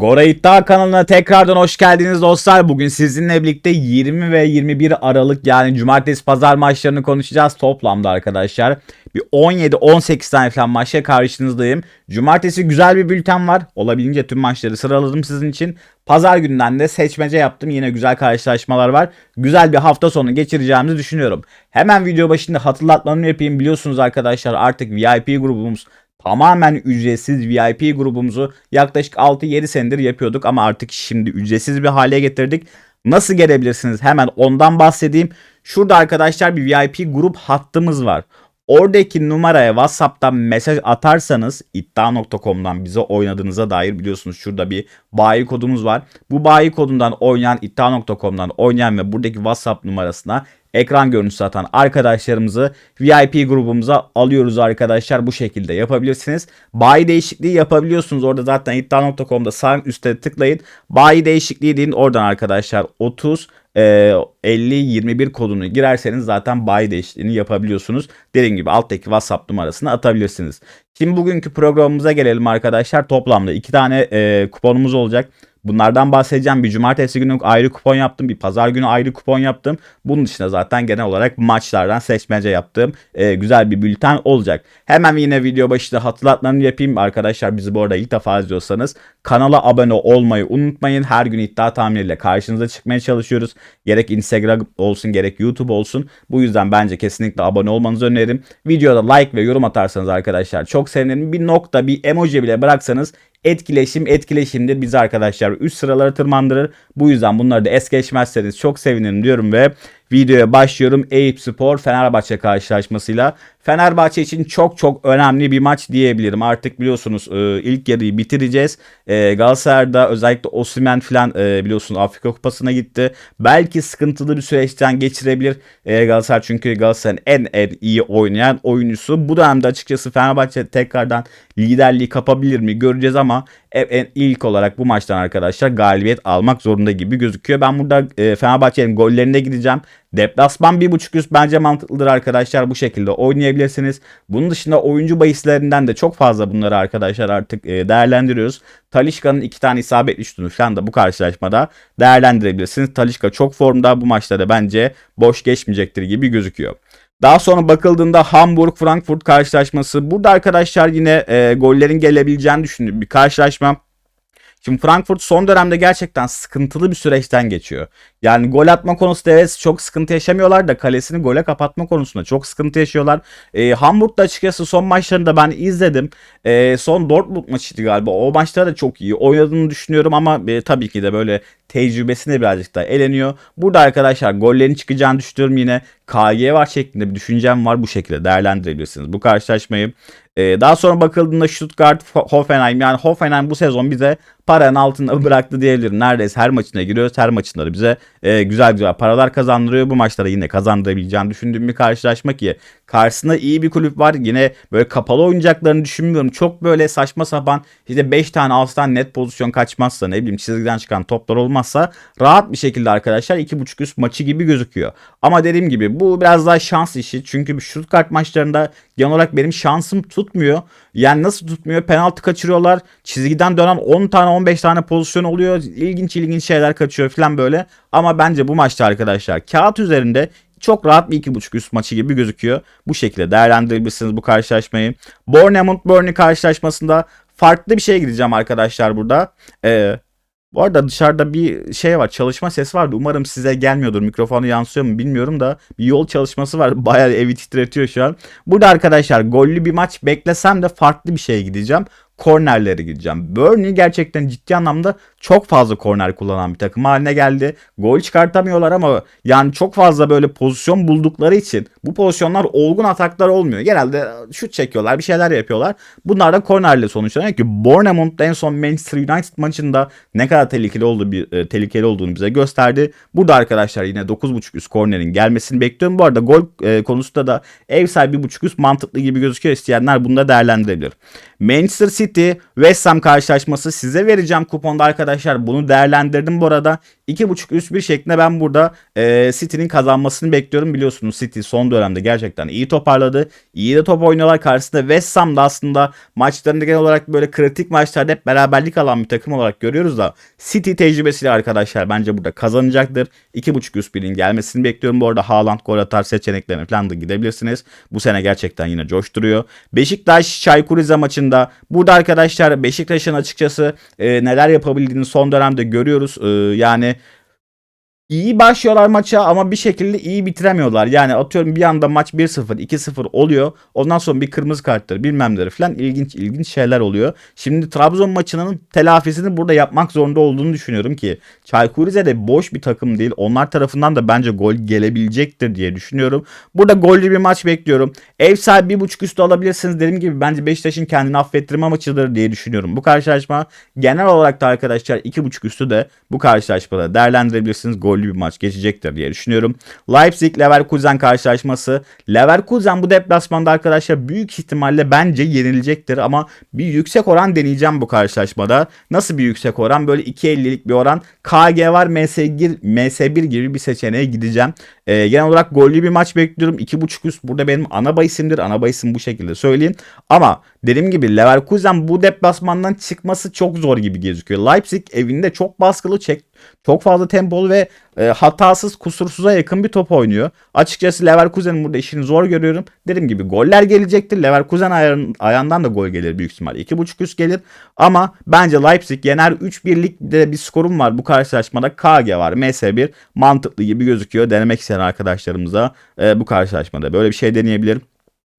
Gora İddia kanalına tekrardan hoş geldiniz dostlar. Bugün sizinle birlikte 20 ve 21 Aralık yani cumartesi pazar maçlarını konuşacağız toplamda arkadaşlar. Bir 17-18 tane falan maçla karşınızdayım. Cumartesi güzel bir bülten var. Olabildiğince tüm maçları sıraladım sizin için. Pazar günden de seçmece yaptım. Yine güzel karşılaşmalar var. Güzel bir hafta sonu geçireceğimizi düşünüyorum. Hemen video başında hatırlatmamı yapayım. Biliyorsunuz arkadaşlar artık VIP grubumuz tamamen ücretsiz VIP grubumuzu yaklaşık 6-7 senedir yapıyorduk ama artık şimdi ücretsiz bir hale getirdik. Nasıl gelebilirsiniz? Hemen ondan bahsedeyim. Şurada arkadaşlar bir VIP grup hattımız var. Oradaki numaraya WhatsApp'tan mesaj atarsanız iddia.com'dan bize oynadığınıza dair biliyorsunuz şurada bir bayi kodumuz var. Bu bayi kodundan oynayan iddia.com'dan oynayan ve buradaki WhatsApp numarasına ekran görüntüsü atan arkadaşlarımızı VIP grubumuza alıyoruz arkadaşlar. Bu şekilde yapabilirsiniz. Bayi değişikliği yapabiliyorsunuz. Orada zaten iddia.com'da sağ üstte tıklayın. Bayi değişikliği deyin. Oradan arkadaşlar 30 e, 50 21 kodunu girerseniz zaten bayi değişikliğini yapabiliyorsunuz. Dediğim gibi alttaki WhatsApp numarasını atabilirsiniz. Şimdi bugünkü programımıza gelelim arkadaşlar. Toplamda iki tane e, kuponumuz olacak. Bunlardan bahsedeceğim. Bir cumartesi günü ayrı kupon yaptım. Bir pazar günü ayrı kupon yaptım. Bunun dışında zaten genel olarak maçlardan seçmece yaptığım e, güzel bir bülten olacak. Hemen yine video başında hatırlatmanı yapayım. Arkadaşlar bizi bu arada ilk defa izliyorsanız kanala abone olmayı unutmayın. Her gün iddia tahminleriyle karşınıza çıkmaya çalışıyoruz. Gerek Instagram olsun gerek YouTube olsun. Bu yüzden bence kesinlikle abone olmanızı öneririm. Videoda like ve yorum atarsanız arkadaşlar çok sevinirim. Bir nokta bir emoji bile bıraksanız etkileşim etkileşimdir bizi arkadaşlar üst sıralara tırmandırır. Bu yüzden bunları da es geçmezseniz çok sevinirim diyorum ve videoya başlıyorum. Eyüp Spor Fenerbahçe karşılaşmasıyla. Fenerbahçe için çok çok önemli bir maç diyebilirim. Artık biliyorsunuz e, ilk yarıyı bitireceğiz. E, Galatasaray'da özellikle Osimhen falan e, biliyorsunuz Afrika Kupası'na gitti. Belki sıkıntılı bir süreçten geçirebilir Galatasaray çünkü Galatasaray'ın en en iyi oynayan oyuncusu. Bu dönemde açıkçası Fenerbahçe tekrardan liderliği kapabilir mi göreceğiz ama en ilk olarak bu maçtan arkadaşlar galibiyet almak zorunda gibi gözüküyor. Ben burada e, Fenerbahçe'nin gollerine gideceğim. Deplasman 1.5 üst bence mantıklıdır arkadaşlar. Bu şekilde oynayabilirsiniz. Bunun dışında oyuncu bahislerinden de çok fazla bunları arkadaşlar artık e, değerlendiriyoruz. Talişka'nın iki tane isabetli şutunu falan da bu karşılaşmada değerlendirebilirsiniz. Talişka çok formda bu maçta da bence boş geçmeyecektir gibi gözüküyor. Daha sonra bakıldığında Hamburg Frankfurt karşılaşması. Burada arkadaşlar yine e, gollerin gelebileceğini düşündüğüm bir karşılaşma. Şimdi Frankfurt son dönemde gerçekten sıkıntılı bir süreçten geçiyor. Yani gol atma konusunda evet çok sıkıntı yaşamıyorlar da kalesini gole kapatma konusunda çok sıkıntı yaşıyorlar. E, Hamburg'da açıkçası son maçlarında ben izledim. E, son Dortmund maçıydı galiba. O maçta da çok iyi oynadığını düşünüyorum ama e, tabii ki de böyle tecrübesine birazcık daha eleniyor. Burada arkadaşlar gollerin çıkacağını düşünüyorum yine. KG var şeklinde bir düşüncem var bu şekilde değerlendirebilirsiniz bu karşılaşmayı. Ee, daha sonra bakıldığında Stuttgart, Hoffenheim yani Hoffenheim bu sezon bize paranın altında bıraktı diyebilirim. Neredeyse her maçına giriyoruz. Her maçında da bize e, güzel güzel paralar kazandırıyor. Bu maçlara yine kazandırabileceğini düşündüğüm bir karşılaşma ki karşısında iyi bir kulüp var. Yine böyle kapalı oynayacaklarını düşünmüyorum. Çok böyle saçma sapan işte 5 tane 6 tane net pozisyon kaçmazsa ne bileyim çizgiden çıkan toplar olmazsa rahat bir şekilde arkadaşlar 2.5 üst maçı gibi gözüküyor. Ama dediğim gibi bu biraz daha şans işi. Çünkü kart maçlarında genel olarak benim şansım tutmuyor. Yani nasıl tutmuyor? Penaltı kaçırıyorlar. Çizgiden dönen 10 tane 15 tane pozisyon oluyor. İlginç ilginç şeyler kaçıyor falan böyle. Ama bence bu maçta arkadaşlar kağıt üzerinde çok rahat bir iki buçuk üst maçı gibi gözüküyor. Bu şekilde değerlendirebilirsiniz bu karşılaşmayı. Bournemouth Burnley karşılaşmasında farklı bir şeye gideceğim arkadaşlar burada. Ee, bu arada dışarıda bir şey var çalışma sesi vardı. Umarım size gelmiyordur. Mikrofonu yansıyor mu bilmiyorum da bir yol çalışması var. Bayağı evi titretiyor şu an. Burada arkadaşlar gollü bir maç beklesem de farklı bir şeye gideceğim kornerlere gideceğim. Burnley gerçekten ciddi anlamda çok fazla korner kullanan bir takım haline geldi. Gol çıkartamıyorlar ama yani çok fazla böyle pozisyon buldukları için bu pozisyonlar olgun ataklar olmuyor. Genelde şut çekiyorlar, bir şeyler yapıyorlar. Bunlar da kornerle sonuçlanıyor ki Bournemouth en son Manchester United maçında ne kadar tehlikeli olduğu bir e, tehlikeli olduğunu bize gösterdi. Burada arkadaşlar yine 9.5 üst kornerin gelmesini bekliyorum. Bu arada gol e, konusunda da ev sahibi 1.5 üst mantıklı gibi gözüküyor. İsteyenler bunu da değerlendirebilir. Manchester City West Ham karşılaşması size vereceğim kuponda arkadaşlar arkadaşlar bunu değerlendirdim bu arada. 2.5 üst bir şeklinde ben burada e, City'nin kazanmasını bekliyorum. Biliyorsunuz City son dönemde gerçekten iyi toparladı. İyi de top oynuyorlar karşısında. West Ham da aslında maçlarında genel olarak böyle kritik maçlarda hep beraberlik alan bir takım olarak görüyoruz da City tecrübesiyle arkadaşlar bence burada kazanacaktır. 2.5 üst birin gelmesini bekliyorum. Bu arada Haaland gol atar seçeneklerine falan da gidebilirsiniz. Bu sene gerçekten yine coşturuyor. Beşiktaş Çaykur Rize maçında burada arkadaşlar Beşiktaş'ın açıkçası e, neler yapabildiğini son dönemde görüyoruz. E, yani iyi başlıyorlar maça ama bir şekilde iyi bitiremiyorlar. Yani atıyorum bir anda maç 1-0, 2-0 oluyor. Ondan sonra bir kırmızı kartları bilmemleri falan ilginç ilginç şeyler oluyor. Şimdi Trabzon maçının telafisini burada yapmak zorunda olduğunu düşünüyorum ki Çaykur Rize de boş bir takım değil. Onlar tarafından da bence gol gelebilecektir diye düşünüyorum. Burada gollü bir maç bekliyorum. Ev sahibi 1.5 üstü alabilirsiniz. Dediğim gibi bence Beşiktaş'ın kendini affettirme maçıdır diye düşünüyorum. Bu karşılaşma genel olarak da arkadaşlar 2.5 üstü de bu karşılaşmada değerlendirebilirsiniz. Gol gollü bir maç geçecektir diye düşünüyorum. Leipzig Leverkusen karşılaşması. Leverkusen bu deplasmanda arkadaşlar büyük ihtimalle bence yenilecektir ama bir yüksek oran deneyeceğim bu karşılaşmada. Nasıl bir yüksek oran? Böyle 2.50'lik bir oran. KG var MS1, MS1 gibi bir seçeneğe gideceğim. Ee, genel olarak gollü bir maç bekliyorum. 2.5 üst burada benim ana bahisimdir. Ana bahisim bu şekilde söyleyeyim. Ama dediğim gibi Leverkusen bu deplasmandan çıkması çok zor gibi gözüküyor. Leipzig evinde çok baskılı çek çok fazla tempolu ve e, hatasız kusursuza yakın bir top oynuyor. Açıkçası Leverkusen'in burada işini zor görüyorum. Dediğim gibi goller gelecektir. Leverkusen ayağın, ayağından da gol gelir büyük ihtimal. 2.5 üst gelir. Ama bence Leipzig yener 3-1'lik de bir skorum var bu karşılaşmada. KG var. MS1 mantıklı gibi gözüküyor. Denemek isteyen arkadaşlarımıza e, bu karşılaşmada böyle bir şey deneyebilirim.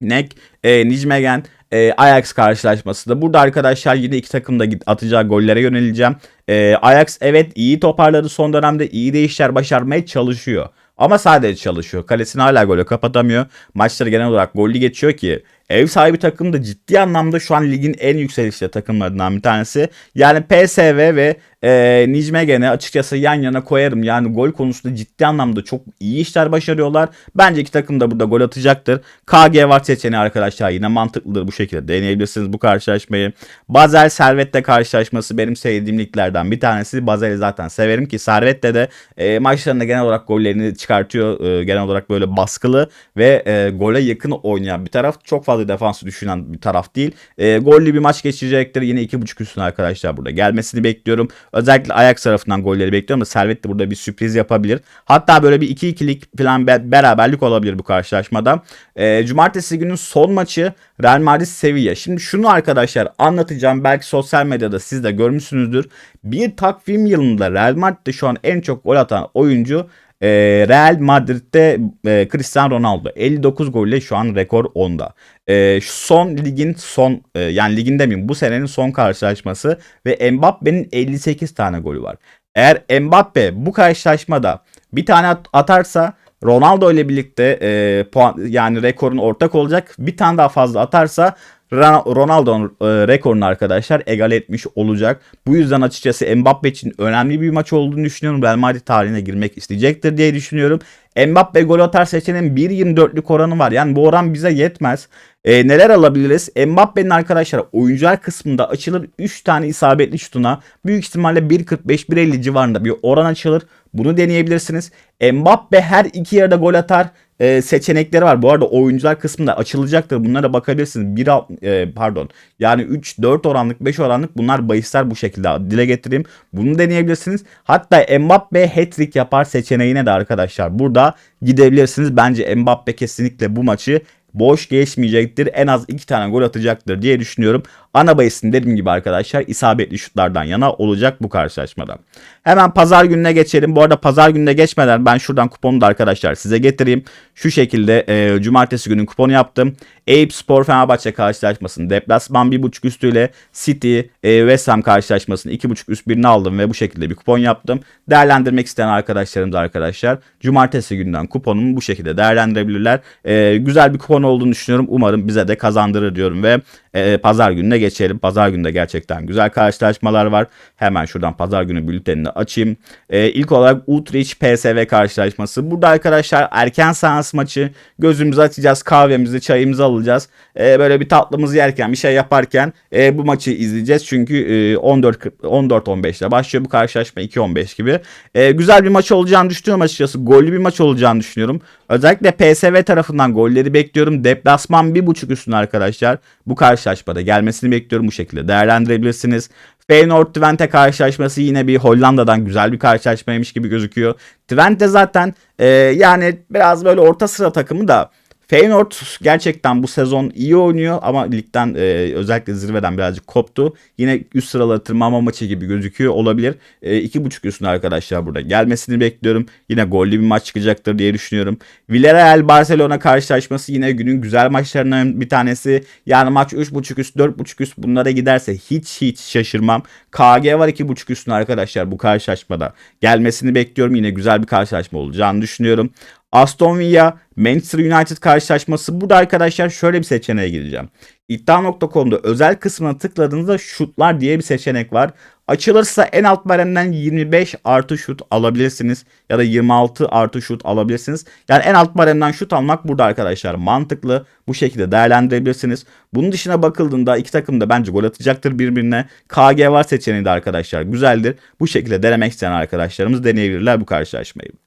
Nek, e, Nijmegen, e, Ajax karşılaşması da. Burada arkadaşlar yine iki takım da atacağı gollere yöneleceğim. E, Ajax evet iyi toparladı son dönemde iyi değişler başarmaya çalışıyor. Ama sadece çalışıyor. Kalesini hala gole kapatamıyor. Maçları genel olarak gollü geçiyor ki ev sahibi takım da ciddi anlamda şu an ligin en yükselişte takımlarından bir tanesi. Yani PSV ve e, Nijmegen'i açıkçası yan yana koyarım. Yani gol konusunda ciddi anlamda çok iyi işler başarıyorlar. Bence iki takım da burada gol atacaktır. KG var seçeneği arkadaşlar yine mantıklıdır bu şekilde deneyebilirsiniz bu karşılaşmayı. Bazel Servet'le karşılaşması benim sevdiğim liglerden bir tanesi. Bazel'i zaten severim ki Servet'te de e, maçlarında genel olarak gollerini çıkartıyor. E, genel olarak böyle baskılı ve e, gole yakın oynayan bir taraf. Çok fazla defansı düşünen bir taraf değil. E, gollü bir maç geçecektir. Yine 2.5 üstüne arkadaşlar burada gelmesini bekliyorum. Özellikle Ajax tarafından golleri bekliyorum da Servet de burada bir sürpriz yapabilir. Hatta böyle bir 2-2'lik falan beraberlik olabilir bu karşılaşmada. E, Cumartesi günün son maçı Real Madrid Sevilla. Şimdi şunu arkadaşlar anlatacağım. Belki sosyal medyada siz de görmüşsünüzdür. Bir takvim yılında Real Madrid'de şu an en çok gol atan oyuncu e, Real Madrid'de e, Cristiano Ronaldo 59 golle şu an rekor 10'da. E, son ligin son e, yani ligin demeyeyim bu senenin son karşılaşması ve Mbappe'nin 58 tane golü var. Eğer Mbappe bu karşılaşmada bir tane atarsa Ronaldo ile birlikte e, puan yani rekorun ortak olacak. Bir tane daha fazla atarsa Ronaldo'nun e, rekorunu arkadaşlar egal etmiş olacak. Bu yüzden açıkçası Mbappe için önemli bir maç olduğunu düşünüyorum. Real Madrid tarihine girmek isteyecektir diye düşünüyorum. Mbappe gol atar seçeneğin 1.24'lük oranı var. Yani bu oran bize yetmez. E, neler alabiliriz? Mbappe'nin arkadaşlar oyuncular kısmında açılır 3 tane isabetli şutuna büyük ihtimalle 1.45-1.50 civarında bir oran açılır. Bunu deneyebilirsiniz. Mbappe her iki yerde gol atar e, seçenekleri var. Bu arada oyuncular kısmında açılacaktır. Bunlara bakabilirsiniz. 1 e, pardon. Yani 3 4 oranlık 5 oranlık bunlar bahisler bu şekilde dile getireyim. Bunu deneyebilirsiniz. Hatta Mbappe hat-trick yapar seçeneğine de arkadaşlar burada gidebilirsiniz. Bence Mbappe kesinlikle bu maçı boş geçmeyecektir. En az 2 tane gol atacaktır diye düşünüyorum. Ana bahisin dediğim gibi arkadaşlar isabetli şutlardan yana olacak bu karşılaşmada. Hemen pazar gününe geçelim. Bu arada pazar gününe geçmeden ben şuradan kuponu da arkadaşlar size getireyim. Şu şekilde e, cumartesi günün kuponu yaptım. Eyüp Spor Fenerbahçe karşılaşmasını deplasman 1.5 üstüyle City e, West Ham karşılaşmasını 2.5 üst birini aldım ve bu şekilde bir kupon yaptım. Değerlendirmek isteyen arkadaşlarımız arkadaşlar cumartesi günden kuponumu bu şekilde değerlendirebilirler. E, güzel bir kupon olduğunu düşünüyorum. Umarım bize de kazandırır diyorum ve e, pazar gününe geçelim. Pazar günü de gerçekten güzel karşılaşmalar var. Hemen şuradan pazar günü bültenini açayım. Ee, ilk olarak Utrecht PSV karşılaşması. Burada arkadaşlar erken seans maçı gözümüzü açacağız. Kahvemizi, çayımızı alacağız. Ee, böyle bir tatlımızı yerken, bir şey yaparken e, bu maçı izleyeceğiz. Çünkü e, 14 14-15'te başlıyor bu karşılaşma 2-15 gibi. E, güzel bir maç olacağını düşünüyorum açıkçası. Gollü bir maç olacağını düşünüyorum. Özellikle PSV tarafından golleri bekliyorum. Deplasman 1.5 üstüne arkadaşlar. Bu karşılaşmada gelmesini bekliyorum. Bu şekilde değerlendirebilirsiniz. Feyenoord Twente karşılaşması yine bir Hollanda'dan güzel bir karşılaşmaymış gibi gözüküyor. Twente zaten e, yani biraz böyle orta sıra takımı da Feyenoord gerçekten bu sezon iyi oynuyor ama ligden e, özellikle zirveden birazcık koptu. Yine üst sıraları tırmanma maçı gibi gözüküyor olabilir. E, iki buçuk üstüne arkadaşlar burada gelmesini bekliyorum. Yine gollü bir maç çıkacaktır diye düşünüyorum. Villarreal Barcelona karşılaşması yine günün güzel maçlarından bir tanesi. Yani maç 3.5 üst 4.5 üst bunlara giderse hiç hiç şaşırmam. KG var 2.5 üstüne arkadaşlar bu karşılaşmada. Gelmesini bekliyorum. Yine güzel bir karşılaşma olacağını düşünüyorum. Aston Villa Manchester United karşılaşması. Burada arkadaşlar şöyle bir seçeneğe gireceğim. İddia.com'da özel kısmına tıkladığınızda şutlar diye bir seçenek var. Açılırsa en alt baremden 25 artı şut alabilirsiniz. Ya da 26 artı şut alabilirsiniz. Yani en alt baremden şut almak burada arkadaşlar mantıklı. Bu şekilde değerlendirebilirsiniz. Bunun dışına bakıldığında iki takım da bence gol atacaktır birbirine. KG var seçeneği de arkadaşlar güzeldir. Bu şekilde denemek isteyen arkadaşlarımız deneyebilirler bu karşılaşmayı.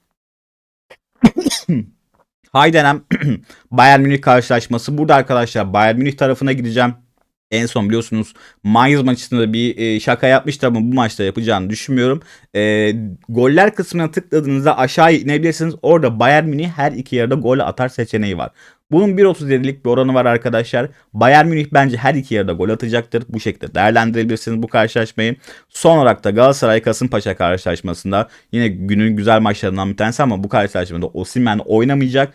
Haydenem Bayern Münih karşılaşması. Burada arkadaşlar Bayern Münih tarafına gideceğim. En son biliyorsunuz Mainz maçında bir e, şaka yapmıştı ama bu maçta yapacağını düşünmüyorum. E, goller kısmına tıkladığınızda aşağı inebilirsiniz. Orada Bayern Münih her iki yarıda gol atar seçeneği var. Bunun 1.37'lik bir oranı var arkadaşlar. Bayern Münih bence her iki yarıda gol atacaktır. Bu şekilde değerlendirebilirsiniz bu karşılaşmayı. Son olarak da Galatasaray Kasımpaşa karşılaşmasında yine günün güzel maçlarından bir tanesi ama bu karşılaşmada Osimhen oynamayacak.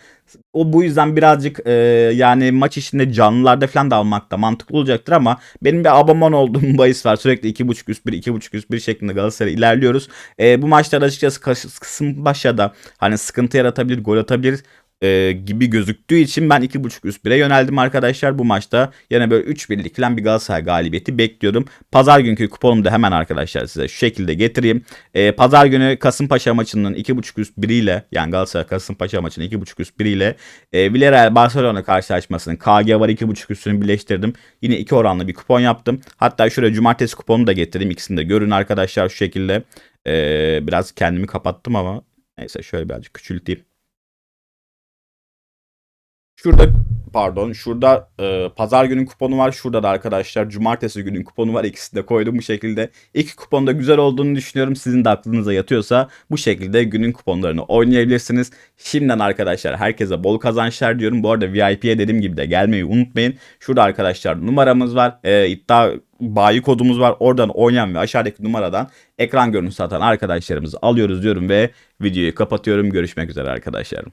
O bu yüzden birazcık e, yani maç içinde canlılarda falan da almak da mantıklı olacaktır ama benim bir abonman olduğum bahis var. Sürekli 2.5 üst 1 2.5 üst 1 şeklinde Galatasaray ilerliyoruz. E, bu maçlarda açıkçası Kasımpaşa'da hani sıkıntı yaratabilir, gol atabilir e, gibi gözüktüğü için ben 2.5 üst 1'e yöneldim arkadaşlar. Bu maçta yine böyle 3 birlik falan bir Galatasaray galibiyeti bekliyorum. Pazar günkü kuponumu da hemen arkadaşlar size şu şekilde getireyim. E, Pazar günü Kasımpaşa maçının 2.5 üst 1 ile yani Galatasaray Kasımpaşa maçının 2.5 üst 1 ile e, Villarreal Barcelona karşılaşmasının KG var 2.5 üstünü birleştirdim. Yine iki oranlı bir kupon yaptım. Hatta şuraya cumartesi kuponu da getirdim. İkisini de görün arkadaşlar şu şekilde. E, biraz kendimi kapattım ama neyse şöyle birazcık küçülteyim. Şurada pardon şurada e, pazar günün kuponu var. Şurada da arkadaşlar cumartesi günün kuponu var. İkisini de koydum bu şekilde. İki kupon da güzel olduğunu düşünüyorum. Sizin de aklınıza yatıyorsa bu şekilde günün kuponlarını oynayabilirsiniz. Şimdiden arkadaşlar herkese bol kazançlar diyorum. Bu arada VIP'ye dediğim gibi de gelmeyi unutmayın. Şurada arkadaşlar numaramız var. E, iddia bayi kodumuz var. Oradan oynayan ve aşağıdaki numaradan ekran görüntüsü atan arkadaşlarımızı alıyoruz diyorum ve videoyu kapatıyorum. Görüşmek üzere arkadaşlarım.